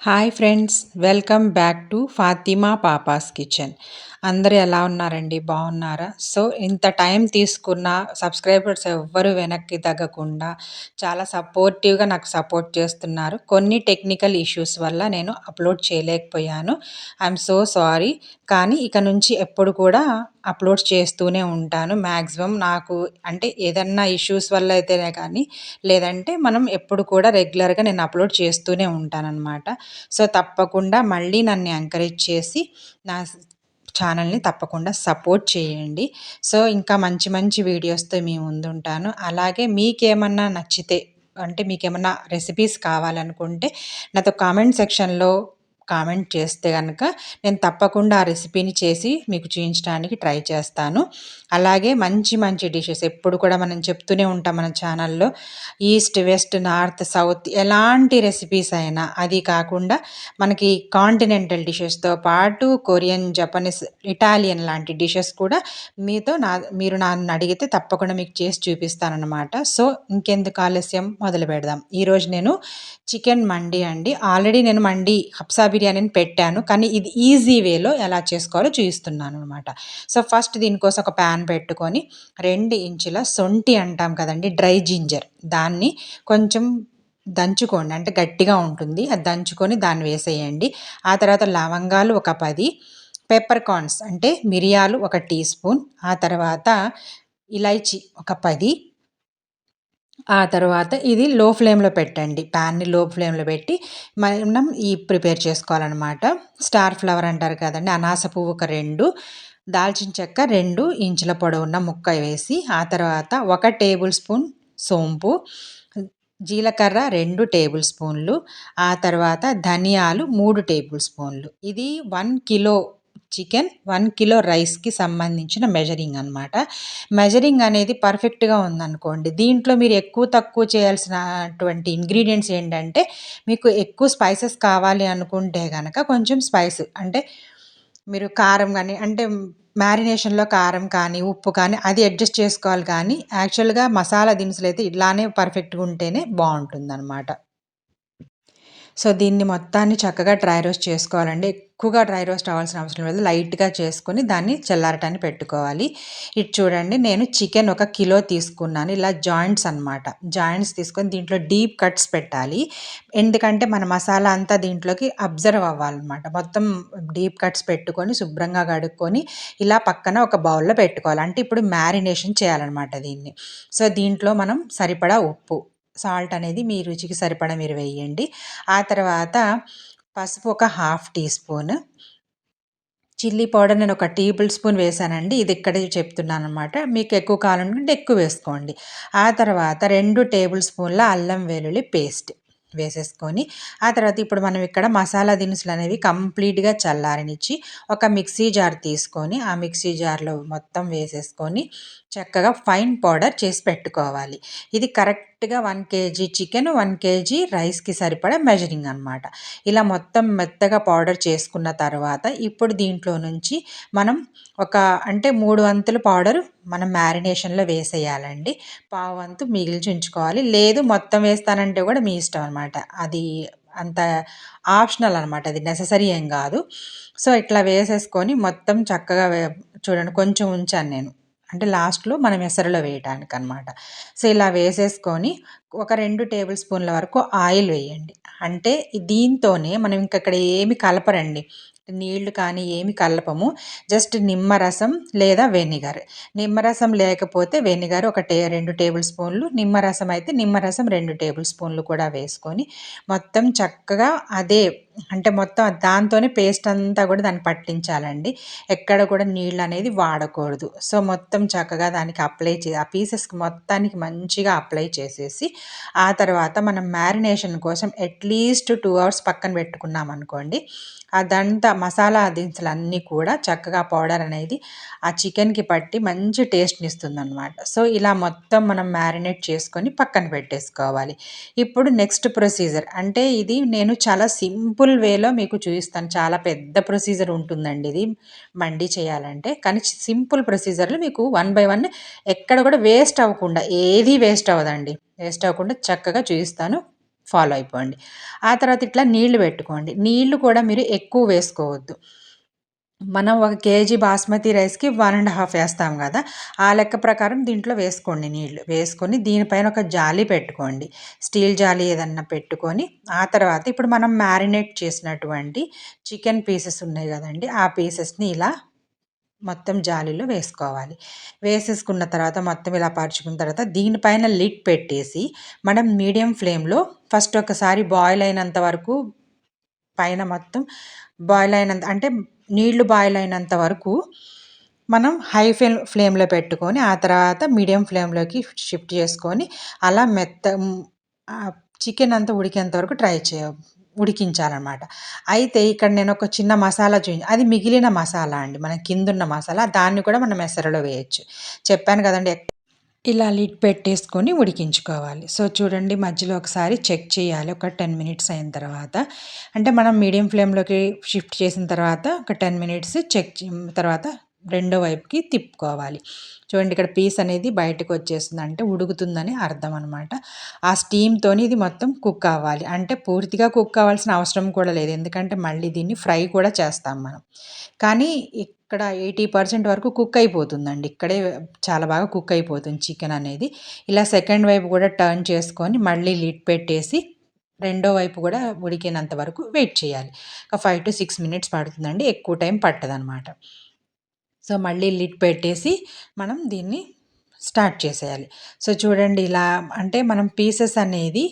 hi friends welcome back to Fatima papa's kitchen అందరూ ఎలా ఉన్నారండి? బాగున్నారా? సో ఇంత టైం తీసుకున్న సబ్స్క్రైబర్స్ ఎవ్వరు వెనక్కి తగ్గకుండా చాలా సపోర్టివ్గా నాకు సపోర్ట్ చేస్తున్నారు. కొన్ని టెక్నికల్ ఇష్యూస్ వల్ల నేను అప్లోడ్ చేయలేకపోయాను. I'm so sorry. కానీ ఇక నుంచి ఎప్పుడు కూడా అప్లోడ్ చేస్తూనే ఉంటాను. మ్యాక్సిమం నాకు అంటే ఏదన్నా ఇష్యూస్ వల్ల అయితేనే కానీ లేదంటే మనం ఎప్పుడు కూడా రెగ్యులర్గా నేను అప్లోడ్ చేస్తూనే ఉంటానన్నమాట. సో తప్పకుండా మళ్ళీ నన్ను ఎంకరేజ్ చేసి నా ఛానల్ని తప్పకుండా సపోర్ట్ చేయండి. సో ఇంకా మంచి మంచి వీడియోస్తో మీ ముందుంటాను. అలాగే మీకేమన్నా నచ్చితే అంటే మీకేమన్నా రెసిపీస్ కావాలనుకుంటే నాతో కామెంట్ సెక్షన్లో కామెంట్ చేస్తే కనుక నేను తప్పకుండా ఆ రెసిపీని చేసి మీకు చూపించడానికి ట్రై చేస్తాను. అలాగే మంచి మంచి డిషెస్ ఎప్పుడు కూడా మనం చెప్తూనే ఉంటాం మన ఛానల్లో. ఈస్ట్ వెస్ట్ నార్త్ సౌత్ ఎలాంటి రెసిపీస్ అయినా అది కాకుండా మనకి కాంటినెంటల్ డిషెస్తో పాటు కొరియన్ జపనీస్ ఇటాలియన్ లాంటి డిషెస్ కూడా మీతో నా మీరు నన్ను అడిగితే తప్పకుండా మీకు చేసి చూపిస్తానన్నమాట. సో ఇంకెందుకు ఆలస్యం? మొదలు పెడదాం. ఈరోజు నేను చికెన్ మండి అండి. ఆల్రెడీ నేను మండి హప్సాబి బిర్యానీని పెట్టాను కానీ ఇది ఈజీ వేలో ఎలా చేసుకోవాలో చూపిస్తున్నాను అనమాట సో ఫస్ట్ దీనికోసం ఒక ప్యాన్ పెట్టుకొని రెండు ఇంచుల సొంటి అంటాం కదండి డ్రై జింజర్. దాన్ని కొంచెం దంచుకోండి అంటే గట్టిగా ఉంటుంది అది దంచుకొని దాన్ని వేసేయండి. ఆ తర్వాత లవంగాలు ఒక పది పెప్పర్ కార్న్స్ అంటే మిరియాలు ఒక టీ స్పూన్ ఆ తర్వాత ఇలైచి ఒక పది ఆ తర్వాత ఇది లో ఫ్లేమ్లో పెట్టండి. ప్యాన్ని లో ఫ్లేమ్లో పెట్టి మనం ఈ ప్రిపేర్ చేసుకోవాలన్నమాట. స్టార్ ఫ్లవర్ అంటారు కదండి అనాస పువ్వు ఒక రెండు దాల్చిన చెక్క రెండు ఇంచుల పొడవున్న ముక్క వేసి ఆ తర్వాత ఒక టేబుల్ స్పూన్ సోంపు జీలకర్ర రెండు టేబుల్ స్పూన్లు ఆ తర్వాత ధనియాలు మూడు టేబుల్ స్పూన్లు. ఇది one kilo chicken one kilo రైస్కి సంబంధించిన మెజరింగ్ అనమాట మెజరింగ్ అనేది పర్ఫెక్ట్గా ఉందనుకోండి. దీంట్లో మీరు ఎక్కువ తక్కువ చేయాల్సినటువంటి ఇంగ్రీడియంట్స్ ఏంటంటే మీకు ఎక్కువ స్పైసెస్ కావాలి అనుకుంటే కనుక కొంచెం స్పైస్ అంటే మీరు కారం కానీ అంటే మ్యారినేషన్లో కారం కానీ ఉప్పు కానీ అది అడ్జస్ట్ చేసుకోవాలి కానీ యాక్చువల్గా మసాలా దినుసులు అయితే ఇలానే పర్ఫెక్ట్గా ఉంటేనే బాగుంటుంది అనమాట సో దీన్ని మొత్తాన్ని చక్కగా డ్రై రోస్ట్ చేసుకోవాలండి. ఎక్కువగా డ్రై రోస్ట్ అవ్వాల్సిన అవసరం లేదు. లైట్గా చేసుకొని దాన్ని చల్లారటాన్ని పెట్టుకోవాలి. ఇటు చూడండి నేను చికెన్ ఒక కిలో తీసుకున్నాను. ఇలా జాయింట్స్ అనమాట జాయింట్స్ తీసుకొని దీంట్లో డీప్ కట్స్ పెట్టాలి. ఎందుకంటే మన మసాలా అంతా దీంట్లోకి అబ్జర్వ్ అవ్వాలన్నమాట. మొత్తం డీప్ కట్స్ పెట్టుకొని శుభ్రంగా కడుక్కొని ఇలా పక్కన ఒక బౌల్లో పెట్టుకోవాలి. అంటే ఇప్పుడు మ్యారినేషన్ చేయాలన్నమాట దీన్ని. సో దీంట్లో మనం సరిపడా ఉప్పు సాల్ట్ అనేది మీ రుచికి సరిపడా మీరు వేయండి. ఆ తర్వాత పసుపు ఒక half teaspoon. Chilli powder నేను ఒక టేబుల్ స్పూన్ వేసానండి. ఇది ఇక్కడే చెప్తున్నాను అనమాట మీకు ఎక్కువ కాలం ఉంటే ఎక్కువ వేసుకోండి. ఆ తర్వాత రెండు టేబుల్ స్పూన్ల అల్లం వెల్లుల్లి పేస్ట్ వేసేసుకొని ఆ తర్వాత ఇప్పుడు మనం ఇక్కడ మసాలా దినుసులు అనేవి కంప్లీట్గా చల్లారనిచ్చి ఒక మిక్సీ జార్ తీసుకొని ఆ మిక్సీ జార్లో మొత్తం వేసేసుకొని చక్కగా ఫైన్ పౌడర్ చేసి పెట్టుకోవాలి. ఇది కరెక్ట్ కరెక్ట్గా one KG chicken one KG రైస్కి సరిపడా మెజరింగ్ అనమాట ఇలా మొత్తం మెత్తగా పౌడర్ చేసుకున్న తర్వాత ఇప్పుడు దీంట్లో నుంచి మనం ఒక అంటే మూడు వంతుల పౌడర్ మనం మ్యారినేషన్లో వేసేయాలండి. పావు వంతు మిగిల్చి ఉంచుకోవాలి. లేదు మొత్తం వేస్తానంటే కూడా మీ ఇష్టం అనమాట అది అంత ఆప్షనల్ అనమాట అది నెససరీ ఏం కాదు. సో ఇట్లా వేసేసుకొని మొత్తం చక్కగా చూడండి కొంచెం ఉంచాను నేను. అంటే లాస్ట్లో మనం ఎసరులో వేయటానికి అనమాట సో ఇలా వేసేసుకొని ఒక రెండు టేబుల్ స్పూన్ల వరకు ఆయిల్ వేయండి. అంటే దీంతోనే మనం ఇంక ఇక్కడ ఏమి కలపరండి. నీళ్ళు కానీ ఏమి కలపము. జస్ట్ నిమ్మరసం లేదా వెనిగర్. నిమ్మరసం లేకపోతే వెనిగర్ ఒక టే రెండు టేబుల్ స్పూన్లు. నిమ్మరసం అయితే నిమ్మరసం రెండు టేబుల్ స్పూన్లు కూడా వేసుకొని మొత్తం చక్కగా అదే అంటే మొత్తం దాంతోనే పేస్ట్ అంతా కూడా దాన్ని పట్టించాలండి. ఎక్కడ కూడా నీళ్ళు అనేది వాడకూడదు. సో మొత్తం చక్కగా దానికి అప్లై చే ఆ పీసెస్కి మొత్తానికి మంచిగా అప్లై చేసేసి ఆ తర్వాత మనం మ్యారినేషన్ కోసం అట్లీస్ట్ టూ అవర్స్ పక్కన పెట్టుకున్నాం అనుకోండి అదంతా మసాలా దినుసులు అన్నీ కూడా చక్కగా పౌడర్ అనేది ఆ చికెన్కి పట్టి మంచి టేస్ట్ని ఇస్తుందనమాట సో ఇలా మొత్తం మనం మ్యారినేట్ చేసుకొని పక్కన పెట్టేసుకోవాలి. ఇప్పుడు నెక్స్ట్ ప్రొసీజర్ అంటే ఇది నేను చాలా సింపుల్ వేలో మీకు చూపిస్తాను. చాలా పెద్ద ప్రొసీజర్ ఉంటుందండి ఇది. మండి చేయాలంటే. కానీ సింపుల్ ప్రొసీజర్లు మీకు వన్ బై వన్ ఎక్కడ కూడా వేస్ట్ అవ్వకుండా ఏది వేస్ట్ అవ్వదండి. వేస్ట్ అవ్వకుండా చక్కగా చూపిస్తాను. ఫాలో అయిపోండి. ఆ తర్వాత ఇట్లా నీళ్ళు పెట్టుకోండి. నీళ్ళు కూడా మీరు ఎక్కువ వేసుకోవద్దు. మనం ఒక కేజీ బాస్మతి రైస్కి వన్ అండ్ హాఫ్ వేస్తాం కదా! ఆ లెక్క ప్రకారం దీంట్లో వేసుకోండి నీళ్ళు వేసుకొని దీనిపైన ఒక జాలి పెట్టుకోండి. స్టీల్ జాలి ఏదన్నా పెట్టుకొని ఆ తర్వాత ఇప్పుడు మనం మ్యారినేట్ చేసినటువంటి చికెన్ పీసెస్ ఉన్నాయి కదండి! ఆ పీసెస్ని ఇలా మొత్తం జాలీలో వేసుకోవాలి. వేసేసుకున్న తర్వాత మొత్తం ఇలా పరుచుకున్న తర్వాత దీనిపైన లిడ్ పెట్టేసి మనం మీడియం ఫ్లేమ్లో ఫస్ట్ ఒకసారి బాయిల్ అయినంత వరకు పైన మొత్తం బాయిల్ అయినంత అంటే నీళ్ళు బాయిల్ అయినంత వరకు మనం హై ఫ్లేమ్ ఫ్లేమ్లో పెట్టుకొని ఆ తర్వాత మీడియం ఫ్లేమ్లోకి షిఫ్ట్ చేసుకొని అలా మెత్త చికెన్ అంతా ఉడికేంత వరకు ట్రై చేయ ఉడికించాలన్నమాట. అయితే ఇక్కడ నేను ఒక చిన్న మసాలా చూపించి అది మిగిలిన మసాలా అండి. మన కిందున్న మసాలా దాన్ని కూడా మనం ఎసరలో వేయచ్చు. చెప్పాను కదండి ఇలా లిడ్ పెట్టేసుకొని ఉడికించుకోవాలి. సో చూడండి మధ్యలో ఒకసారి చెక్ చేయాలి. ఒక టెన్ మినిట్స్ అయిన తర్వాత. అంటే మనం మీడియం ఫ్లేమ్లోకి షిఫ్ట్ చేసిన తర్వాత ఒక టెన్ మినిట్స్ చెక్ తర్వాత రెండో వైపుకి తిప్పుకోవాలి. చూడండి ఇక్కడ పీస్ అనేది బయటకు వచ్చేస్తుంది అంటే ఉడుకుతుందని అర్థం అనమాట ఆ స్టీమ్తోని ఇది మొత్తం కుక్ అవ్వాలి. అంటే పూర్తిగా కుక్ అవ్వాల్సిన అవసరం కూడా లేదు. ఎందుకంటే మళ్ళీ దీన్ని ఫ్రై కూడా చేస్తాం మనం. కానీ ఇక్కడ ఎయిటీ పర్సెంట్ వరకు కుక్ అయిపోతుందండి. ఇక్కడే చాలా బాగా కుక్ అయిపోతుంది చికెన్ అనేది. ఇలా సెకండ్ వైపు కూడా టర్న్ చేసుకొని మళ్ళీ లిడ్ పెట్టేసి రెండో వైపు కూడా ఉడికినంత వరకు వెయిట్ చేయాలి. ఒక ఫైవ్ టు సిక్స్ మినిట్స్ పడుతుందండి. ఎక్కువ టైం పట్టదనమాట సో మళ్ళీ లిడ్ పెట్టేసి మనం దీన్ని స్టార్ట్ చేసేయాలి. సో చూడండి ఇలా అంటే మనం పీసెస్ అనేది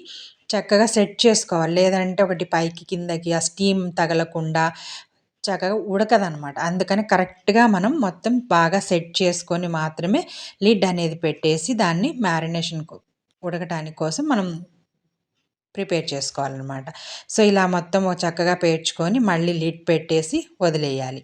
చక్కగా సెట్ చేసుకోవాలి. లేదంటే ఒకటి పైకి కిందకి ఆ స్టీమ్ తగలకుండా చక్కగా ఉడకదనమాట. అందుకని కరెక్ట్గా మనం మొత్తం బాగా సెట్ చేసుకొని మాత్రమే లిడ్ అనేది పెట్టేసి దాన్ని మ్యారినేషన్ ఉడకటానికి కోసం మనం ప్రిపేర్ చేసుకోవాలన్నమాట సో ఇలా మొత్తం చక్కగా పేర్చుకొని మళ్ళీ లిడ్ పెట్టేసి వదిలేయాలి.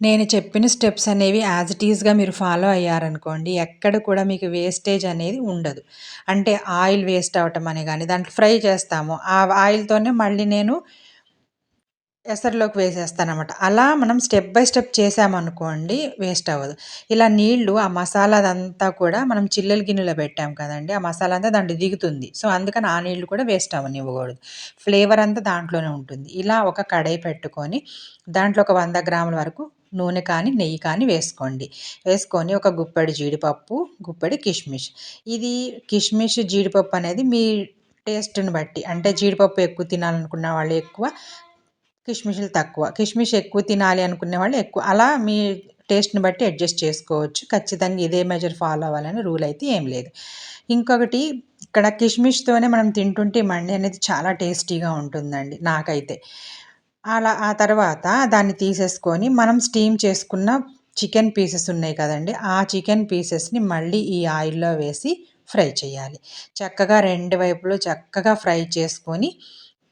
నేను చెప్పిన స్టెప్స్ అనేవి యాజ్ ఇట్ ఈస్గా మీరు ఫాలో అయ్యారనుకోండి ఎక్కడ కూడా మీకు వేస్టేజ్ అనేది ఉండదు. అంటే ఆయిల్ వేస్ట్ అవటం అని కానీ దాంట్లో ఫ్రై చేస్తాము ఆ ఆయిల్తోనే మళ్ళీ నేను ఎసరులోకి వేసేస్తానమాట అలా మనం స్టెప్ బై స్టెప్ చేసామనుకోండి వేస్ట్ అవ్వదు. ఇలా నీళ్ళు ఆ మసాలా అదంతా కూడా మనం చిల్లల గిన్నెలో పెట్టాం కదండి ఆ మసాలా అంతా దాంట్లో దిగుతుంది. సో అందుకని ఆ నీళ్ళు కూడా వేస్ట్ అవ్వనివ్వకూడదు. ఫ్లేవర్ అంతా దాంట్లోనే ఉంటుంది. ఇలా ఒక కడాయి పెట్టుకొని దాంట్లో ఒక వంద గ్రాముల వరకు నూనె కానీ నెయ్యి కానీ వేసుకోండి. వేసుకొని ఒక గుప్పడి జీడిపప్పు గుప్పడి కిష్మిష్. ఇది కిష్మిష్ జీడిపప్పు అనేది మీ టేస్ట్ని బట్టి అంటే జీడిపప్పు ఎక్కువ తినాలనుకున్న వాళ్ళు ఎక్కువ కిష్మిష్లు తక్కువ. కిష్మిష్ ఎక్కువ తినాలి అనుకునే వాళ్ళు ఎక్కువ. అలా మీ టేస్ట్ని బట్టి అడ్జస్ట్ చేసుకోవచ్చు. ఖచ్చితంగా ఇదే మెజర్ ఫాలో అవ్వాలని రూల్ అయితే ఏం లేదు. ఇంకొకటి ఇక్కడ కిష్మిష్తోనే మనం తింటుంటే మండి అనేది చాలా టేస్టీగా ఉంటుందండి నాకైతే. అలా ఆ తర్వాత దాన్ని తీసేసుకొని మనం స్టీమ్ చేసుకున్న చికెన్ పీసెస్ ఉన్నాయి కదండి ఆ చికెన్ పీసెస్ని మళ్ళీ ఈ ఆయిల్లో వేసి ఫ్రై చేయాలి. చక్కగా రెండు వైపులు చక్కగా ఫ్రై చేసుకొని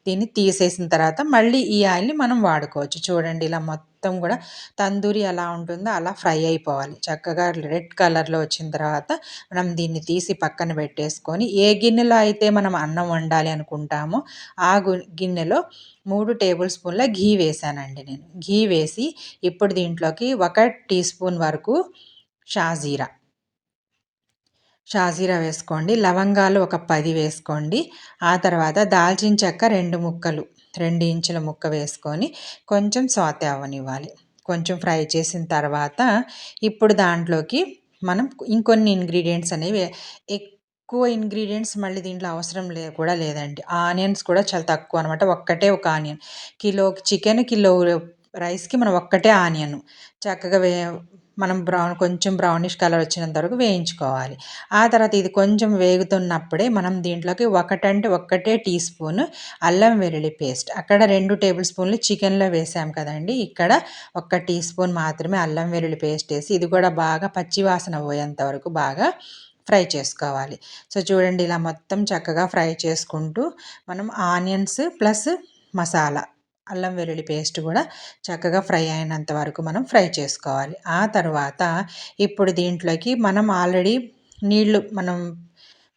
దీన్ని తీసేసిన తర్వాత మళ్ళీ ఈ ఆయిల్ని మనం వాడుకోవచ్చు. చూడండి ఇలా మొత్తం మొత్తం కూడా తందూరి ఎలా ఉంటుందో అలా ఫ్రై అయిపోవాలి. చక్కగా రెడ్ కలర్లో వచ్చిన తర్వాత మనం దీన్ని తీసి పక్కన పెట్టేసుకొని ఏ గిన్నెలో అయితే మనం అన్నం వండాలి అనుకుంటామో ఆ గిన్నెలో మూడు టేబుల్ స్పూన్ల ఘీ వేసానండి నేను. ఘీ వేసి ఇప్పుడు దీంట్లోకి ఒక టీ స్పూన్ వరకు షాజీరా. షాజీరా వేసుకోండి. లవంగాలు ఒక పది వేసుకోండి. ఆ తర్వాత దాల్చిన చెక్క రెండు ముక్కలు. రెండు ఇంచుల ముక్క వేసుకొని కొంచెం స్వాతి అవ్వనివ్వాలి కొంచెం ఫ్రై చేసిన తర్వాత ఇప్పుడు దాంట్లోకి మనం ఇంకొన్ని ఇంగ్రీడియంట్స్ అనేవి ఎక్కువ ఇంగ్రీడియంట్స్ మళ్ళీ దీంట్లో అవసరం లే కూడా లేదండి. ఆనియన్స్ కూడా చాలా తక్కువ అనమాట. ఒక్కటే ఒక ఆనియన్. కిలో చికెన్ కిలో రైస్కి మనం ఒక్కటే ఆనియన్. చక్కగా వే మనం బ్రౌన్ కొంచెం బ్రౌనిష్ కలర్ వచ్చినంత వరకు వేయించుకోవాలి. ఆ తర్వాత ఇది కొంచెం వేగుతున్నప్పుడే మనం దీంట్లోకి ఒకటంటే ఒక్కటే టీ స్పూన్ అల్లం వెల్లుల్లి పేస్ట్ అక్కడ రెండు టేబుల్ స్పూన్లు చికెన్లో వేసాం కదండి. ఇక్కడ ఒక్క టీ స్పూన్ మాత్రమే అల్లం వెల్లుల్లి పేస్ట్ వేసి ఇది కూడా బాగా పచ్చివాసన పోయేంత వరకు బాగా ఫ్రై చేసుకోవాలి. సో చూడండి ఇలా మొత్తం చక్కగా ఫ్రై చేసుకుంటూ మనం ఆనియన్స్ ప్లస్ మసాలా అల్లం వెల్లుల్లి పేస్ట్ కూడా చక్కగా ఫ్రై అయినంత వరకు మనం ఫ్రై చేసుకోవాలి. ఆ తర్వాత ఇప్పుడు దీంట్లోకి మనం ఆల్రెడీ నీళ్ళు మనం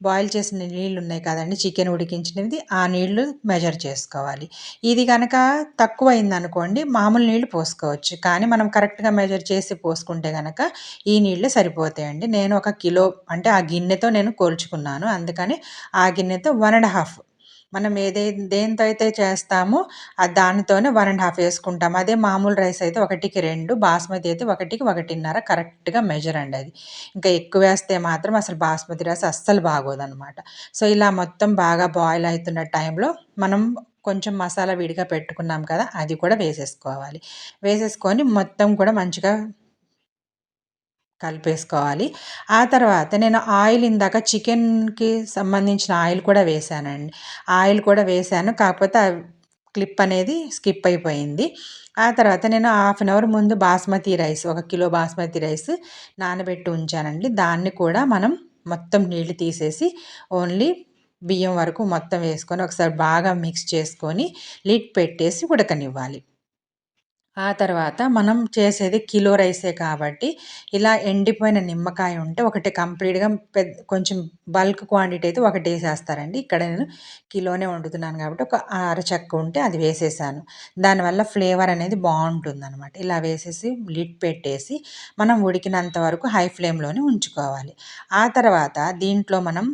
బాయిల్ చేసిన నీళ్ళు ఉన్నాయి కదండి చికెన్ ఉడికించినది ఆ నీళ్ళు మెజర్ చేసుకోవాలి. ఇది కనుక తక్కువ అయిందనుకోండి మామూలు నీళ్ళు పోసుకోవచ్చు. కానీ మనం కరెక్ట్గా మెజర్ చేసి పోసుకుంటే కనుక ఈ నీళ్ళు సరిపోతాయండి. నేను ఒక కిలో అంటే ఆ గిన్నెతో నేను కోల్చుకున్నాను. అందుకని ఆ గిన్నెతో వన్ అండ్ హాఫ్ మనం ఏదే దేంతో అయితే చేస్తామో దానితోనే వన్ అండ్ హాఫ్ వేసుకుంటాం. అదే మామూలు రైస్ అయితే ఒకటికి రెండు బాస్మతి అయితే ఒకటికి ఒకటిన్నర కరెక్ట్గా మెజర్ అండి అది. ఇంకా ఎక్కువ వేస్తే మాత్రం అసలు బాస్మతి రైస్ అస్సలు బాగోదన్నమాట సో ఇలా మొత్తం బాగా బాయిల్ అవుతున్న టైంలో మనం కొంచెం మసాలా విడిగా పెట్టుకున్నాం కదా అది కూడా వేసేసుకోవాలి. వేసేసుకొని మొత్తం కూడా మంచిగా కలిపేసుకోవాలి. ఆ తర్వాత నేను ఆయిల్ ఇందాక చికెన్కి సంబంధించిన ఆయిల్ కూడా వేసానండి. ఆయిల్ కూడా వేసాను. కాకపోతే క్లిప్ అనేది స్కిప్ అయిపోయింది. ఆ తర్వాత నేను హాఫ్ అన్ అవర్ ముందు బాస్మతి రైస్ ఒక కిలో బాస్మతి రైస్ నానబెట్టి ఉంచానండి. దాన్ని కూడా మనం మొత్తం నీళ్ళు తీసేసి ఓన్లీ బియ్యం వరకు మొత్తం వేసుకొని ఒకసారి బాగా మిక్స్ చేసుకొని లిడ్ పెట్టేసి ఉడకనివ్వాలి. ఆ తర్వాత మనం చేసేది కిలో రైసే కాబట్టి ఇలా ఎండిపోయిన నిమ్మకాయ ఉంటే ఒకటి కంప్లీట్గా పెద్ద కొంచెం బల్క్ క్వాంటిటీ అయితే ఒకటి వేసేస్తారండి. ఇక్కడ నేను కిలోనే వండుతున్నాను కాబట్టి ఒక అరచక్క ఉంటే అది వేసేసాను. దానివల్ల ఫ్లేవర్ అనేది బాగుంటుంది అనమాట ఇలా వేసేసి లిడ్ పెట్టేసి మనం ఉడికినంత వరకు హై ఫ్లేమ్లోనే ఉంచుకోవాలి. ఆ తర్వాత దీంట్లో మనం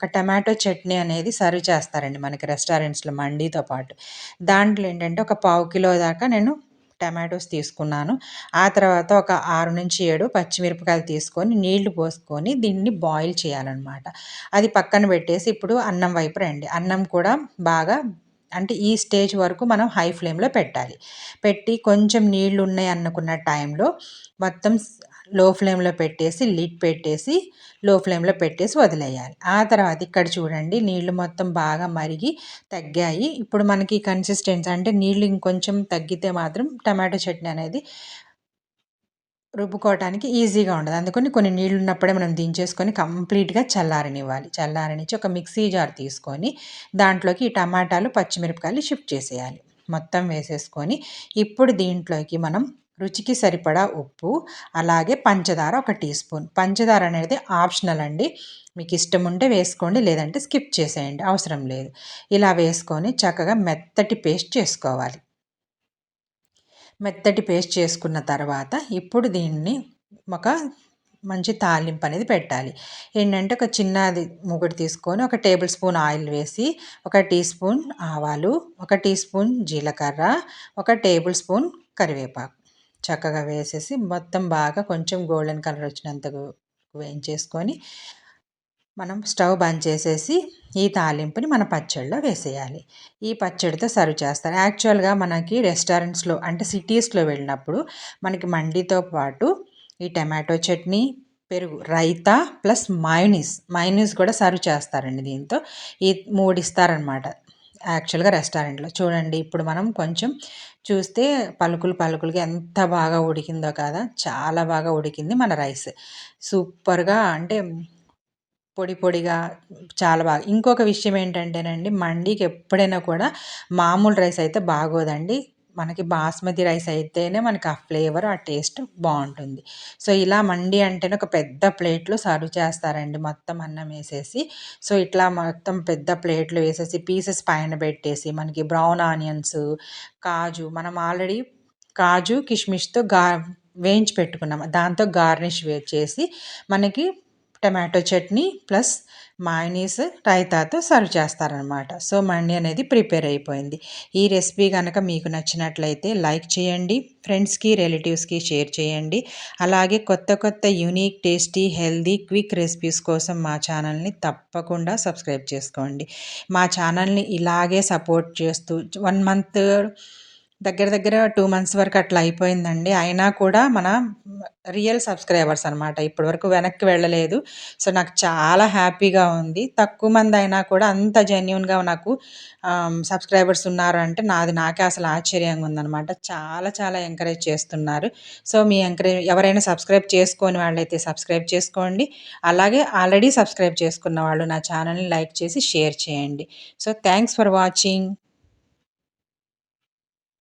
ఒక టమాటో చట్నీ అనేది సర్వ్ చేస్తారండి మనకి రెస్టారెంట్స్లో మండీతో పాటు. దాంట్లో ఏంటంటే ఒక పావు కిలో దాకా నేను టమాటోస్ తీసుకున్నాను. ఆ తర్వాత ఒక ఆరు నుంచి ఏడు పచ్చిమిరపకాయలు తీసుకొని నీళ్ళు పోసుకొని దీన్ని బాయిల్ చేయాలన్నమాట. అది పక్కన పెట్టేసి ఇప్పుడు అన్నం వైపు రండి. అన్నం కూడా బాగా అంటే ఈ స్టేజ్ వరకు మనం హై ఫ్లేమ్లో పెట్టాలి. పెట్టి కొంచెం నీళ్ళు ఉన్నాయి అనుకున్న టైంలో మొత్తం లో ఫ్లేమ్లో పెట్టేసి లిడ్ పెట్టేసి లో ఫ్లేమ్లో పెట్టేసి వదిలేయాలి. ఆ తర్వాత ఇక్కడ చూడండి నీళ్ళు మొత్తం బాగా మరిగి తగ్గాయి. ఇప్పుడు మనకి కన్సిస్టెన్సీ అంటే నీళ్ళు ఇంకొంచెం తగ్గితే మాత్రం టమాటో చట్నీ అనేది రుబ్బుకోవటానికి ఈజీగా ఉండదు. అందుకని కొన్ని నీళ్ళు ఉన్నప్పుడే మనం దించేసుకొని కంప్లీట్గా చల్లారనివ్వాలి. చల్లారనిచ్చి ఒక మిక్సీ జార్ తీసుకొని దాంట్లోకి ఈ టమాటాలు పచ్చిమిరపకాయలు షిఫ్ట్ చేసేయాలి. మొత్తం వేసేసుకొని ఇప్పుడు దీంట్లోకి మనం రుచికి సరిపడా ఉప్పు అలాగే పంచదార ఒక టీ స్పూన్. పంచదార అనేది ఆప్షనల్ అండి. మీకు ఇష్టం ఉంటే వేసుకోండి లేదంటే స్కిప్ చేసేయండి అవసరం లేదు. ఇలా వేసుకొని చక్కగా మెత్తటి పేస్ట్ చేసుకోవాలి. మెత్తటి పేస్ట్ చేసుకున్న తర్వాత ఇప్పుడు దీన్ని ఒక మంచి తాలింపు అనేది పెట్టాలి. ఏంటంటే ఒక చిన్నది ముగ్గురు తీసుకొని ఒక టేబుల్ స్పూన్ ఆయిల్ వేసి ఒక టీ స్పూన్ ఆవాలు ఒక టీ స్పూన్ జీలకర్ర ఒక టేబుల్ స్పూన్ కరివేపాకు. చక్కగా వేసేసి మొత్తం బాగా కొంచెం గోల్డెన్ కలర్ వచ్చినంత వేయించేసుకొని మనం స్టవ్ బంద్ చేసేసి ఈ తాలింపుని మన పచ్చడిలో వేసేయాలి. ఈ పచ్చడితో సర్వ్ చేస్తారు. యాక్చువల్గా మనకి రెస్టారెంట్స్లో అంటే సిటీస్లో వెళ్ళినప్పుడు మనకి మండితో పాటు ఈ టమాటో చట్నీ పెరుగు రైతా ప్లస్ మయోనీస్ మైనీస్ కూడా సర్వ్ చేస్తారండి దీంతో. ఈ మూడు ఇస్తారనమాట యాక్చువల్గా రెస్టారెంట్లో. చూడండి ఇప్పుడు మనం కొంచెం చూస్తే పలుకులు పలుకులుగా ఎంత బాగా ఉడికిందో కదా! చాలా బాగా ఉడికింది మన రైస్. సూపర్గా అంటే పొడి పొడిగా చాలా బాగా. ఇంకొక విషయం ఏంటంటేనండి మండీకి ఎప్పుడైనా కూడా మామూలు రైస్ అయితే బాగోదండి. మనకి బాస్మతి రైస్ అయితేనే మనకి ఆ ఫ్లేవర్ ఆ టేస్ట్ బాగుంటుంది. సో ఇలా మండి అంటేనే ఒక పెద్ద ప్లేట్లో సర్వ్ చేస్తారండి. మొత్తం అన్నం వేసేసి. సో ఇట్లా మొత్తం పెద్ద ప్లేట్లు వేసేసి పీసెస్ పైన పెట్టేసి మనకి బ్రౌన్ ఆనియన్స్ కాజు మనం ఆల్రెడీ కాజు కిష్మిష్తో గా వేయించి పెట్టుకున్నాం. దాంతో గార్నిష్ చేసి మనకి టమాటో చట్నీ ప్లస్ మాయనీస్ రైతాతో సర్వ్ చేస్తారనమాట సో మండి అనేది ప్రిపేర్ అయిపోయింది. ఈ రెసిపీ కనుక మీకు నచ్చినట్లయితే లైక్ చేయండి ఫ్రెండ్స్కి రిలేటివ్స్కి షేర్ చేయండి. అలాగే కొత్త కొత్త unique tasty healthy quick recipes కోసం మా ఛానల్ని తప్పకుండా సబ్స్క్రైబ్ చేసుకోండి. మా ఛానల్ని ఇలాగే సపోర్ట్ చేస్తూ వన్ మంత్ దగ్గర దగ్గర టూ మంత్స్ వరకు అట్లా అయిపోయిందండి. అయినా కూడా మన రియల్ సబ్స్క్రైబర్స్ అనమాట ఇప్పటి వరకు వెనక్కి వెళ్ళలేదు. సో నాకు చాలా హ్యాపీగా ఉంది. తక్కువ మంది అయినా కూడా అంత జెన్యున్గా నాకు సబ్స్క్రైబర్స్ ఉన్నారు అంటే నాది నాకే అసలు ఆశ్చర్యంగా ఉందనమాట చాలా చాలా ఎంకరేజ్ చేస్తున్నారు. సో మీ ఎంకరేజ్ ఎవరైనా సబ్స్క్రైబ్ చేసుకోని వాళ్ళైతే సబ్స్క్రైబ్ చేసుకోండి. అలాగే ఆల్రెడీ సబ్స్క్రైబ్ చేసుకున్న వాళ్ళు నా ఛానల్ని లైక్ చేసి షేర్ చేయండి. So thanks for watching.